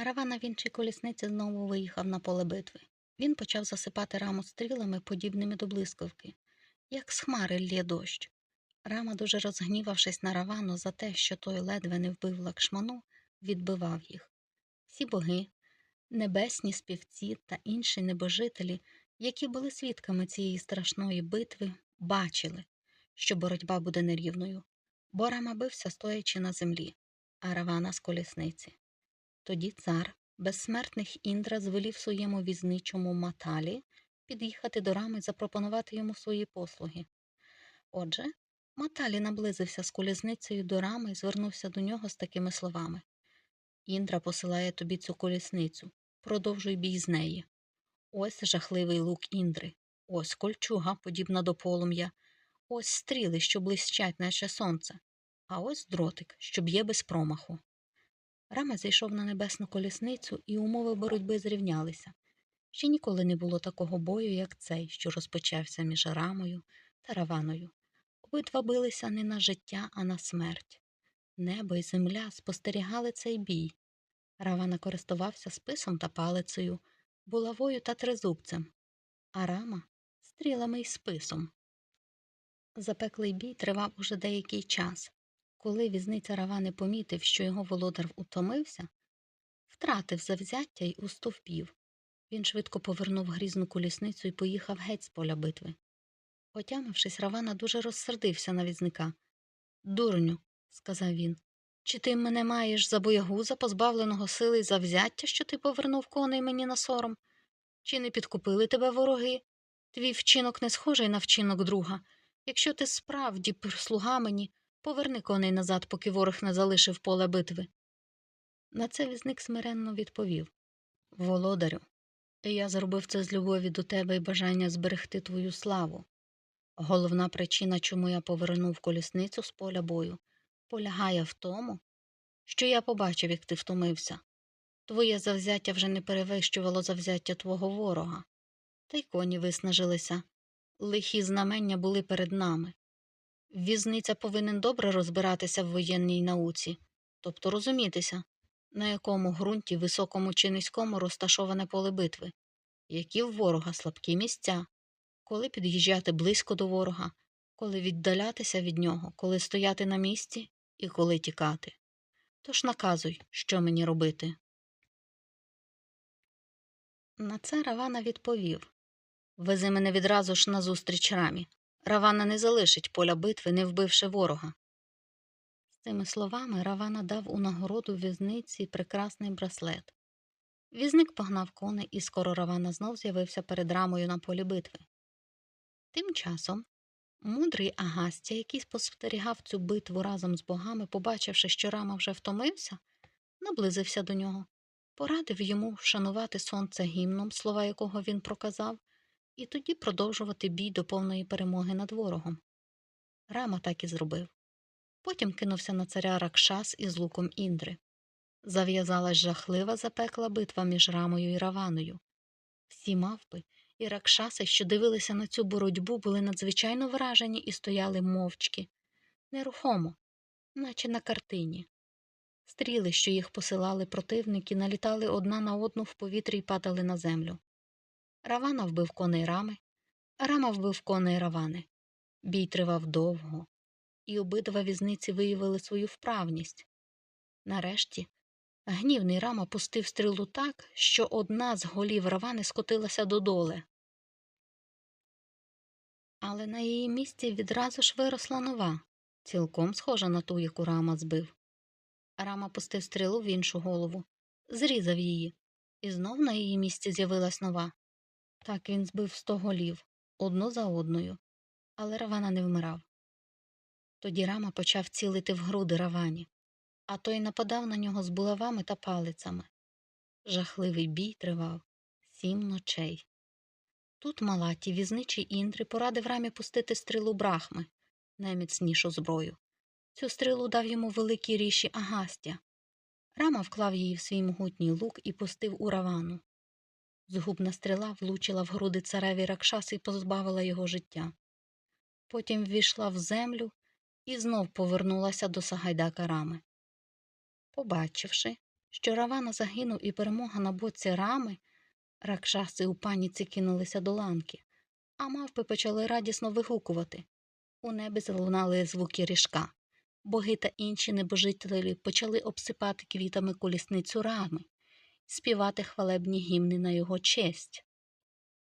Равана на вінчій колісниці знову виїхав на поле битви. Він почав засипати раму стрілами, подібними до блискавки, як з хмари лє дощ. Рама, дуже розгнівавшись на Равану за те, що той ледве не вбив лакшману, відбивав їх. Всі боги, небесні співці та інші небожителі, які були свідками цієї страшної битви, бачили, що боротьба буде нерівною, бо Рама бився, стоячи на землі, а Равана з колісниці. Тоді цар, безсмертних Індра, звелів своєму візничому маталі під'їхати до рами і запропонувати йому свої послуги. Отже, Маталі наблизився з колісницею до рами і звернувся до нього з такими словами Індра посилає тобі цю колісницю, продовжуй бій з неї. Ось жахливий лук Індри, ось кольчуга, подібна до полум'я, ось стріли, що блищать, наче сонце, а ось дротик, що б'є без промаху. Рама зійшов на небесну колісницю, і умови боротьби зрівнялися. Ще ніколи не було такого бою, як цей, що розпочався між рамою та раваною. Обидва билися не на життя, а на смерть. Небо і земля спостерігали цей бій. Равана користувався списом та палицею, булавою та тризубцем, а рама стрілами й списом. Запеклий бій тривав уже деякий час. Коли візниця Равани помітив, що його володар утомився, втратив завзяття й устовпів. Він швидко повернув грізну колісницю і поїхав геть з поля битви. Отямившись, Равана дуже розсердився на візника. Дурню, сказав він, чи ти мене маєш за боягуза, позбавленого сили й завзяття, що ти повернув коней мені на сором? Чи не підкупили тебе вороги? Твій вчинок не схожий на вчинок друга. Якщо ти справді слуга мені, Поверни коней назад, поки ворог не залишив поле битви. На це візник смиренно відповів Володарю, я зробив це з любові до тебе і бажання зберегти твою славу. Головна причина, чому я повернув колісницю з поля бою, полягає в тому, що я побачив, як ти втомився. Твоє завзяття вже не перевищувало завзяття твого ворога, та й коні виснажилися. Лихі знамення були перед нами. Візниця повинен добре розбиратися в воєнній науці, тобто розумітися, на якому ґрунті високому чи низькому розташоване поле битви, які в ворога слабкі місця, коли під'їжджати близько до ворога, коли віддалятися від нього, коли стояти на місці і коли тікати. Тож наказуй, що мені робити. На це Равана відповів Вези мене відразу ж назустріч рамі. Равана не залишить поля битви, не вбивши ворога. З цими словами Равана дав у нагороду візниці прекрасний браслет. Візник погнав коней, і скоро Равана знов з'явився перед рамою на полі битви. Тим часом мудрий Агастя, який спостерігав цю битву разом з богами, побачивши, що рама вже втомився, наблизився до нього, порадив йому вшанувати сонце гімном, слова якого він проказав, і тоді продовжувати бій до повної перемоги над ворогом. Рама так і зробив. Потім кинувся на царя Ракшас із луком Індри. Зав'язалась жахлива запекла битва між рамою і раваною. Всі мавпи і ракшаси, що дивилися на цю боротьбу, були надзвичайно вражені і стояли мовчки, нерухомо, наче на картині. Стріли, що їх посилали противники, налітали одна на одну в повітрі і падали на землю. Равана вбив коней рами, рама вбив коней равани. Бій тривав довго, і обидва візниці виявили свою вправність. Нарешті гнівний рама пустив стрілу так, що одна з голів равани скотилася додоле. Але на її місці відразу ж виросла нова, цілком схожа на ту, яку рама збив. Рама пустив стрілу в іншу голову, зрізав її, і знов на її місці з'явилась нова. Так він збив сто голів одну за одною, але Равана не вмирав. Тоді рама почав цілити в груди равані, а той нападав на нього з булавами та палицями. Жахливий бій тривав сім ночей. Тут Малаті, візничий Індри, порадив рамі пустити стрілу брахми, найміцнішу зброю. Цю стрілу дав йому великий ріші Агастя. Рама вклав її в свій могутній лук і пустив у равану. Згубна стріла влучила в груди цареві Ракшаси і позбавила його життя. Потім ввійшла в землю і знов повернулася до Сагайдака рами. Побачивши, що Равана загинув і перемога на боці рами, ракшаси у паніці кинулися до ланки, а мавпи почали радісно вигукувати. У небі залунали звуки ріжка. Боги та інші небожителі почали обсипати квітами колісницю рами, співати хвалебні гімни на його честь.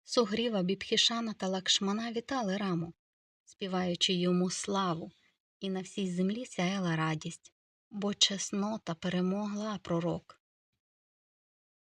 Сугріва, Бібхішана та Лакшмана вітали раму, співаючи йому славу, і на всій землі сяяла радість, бо чеснота перемогла пророк.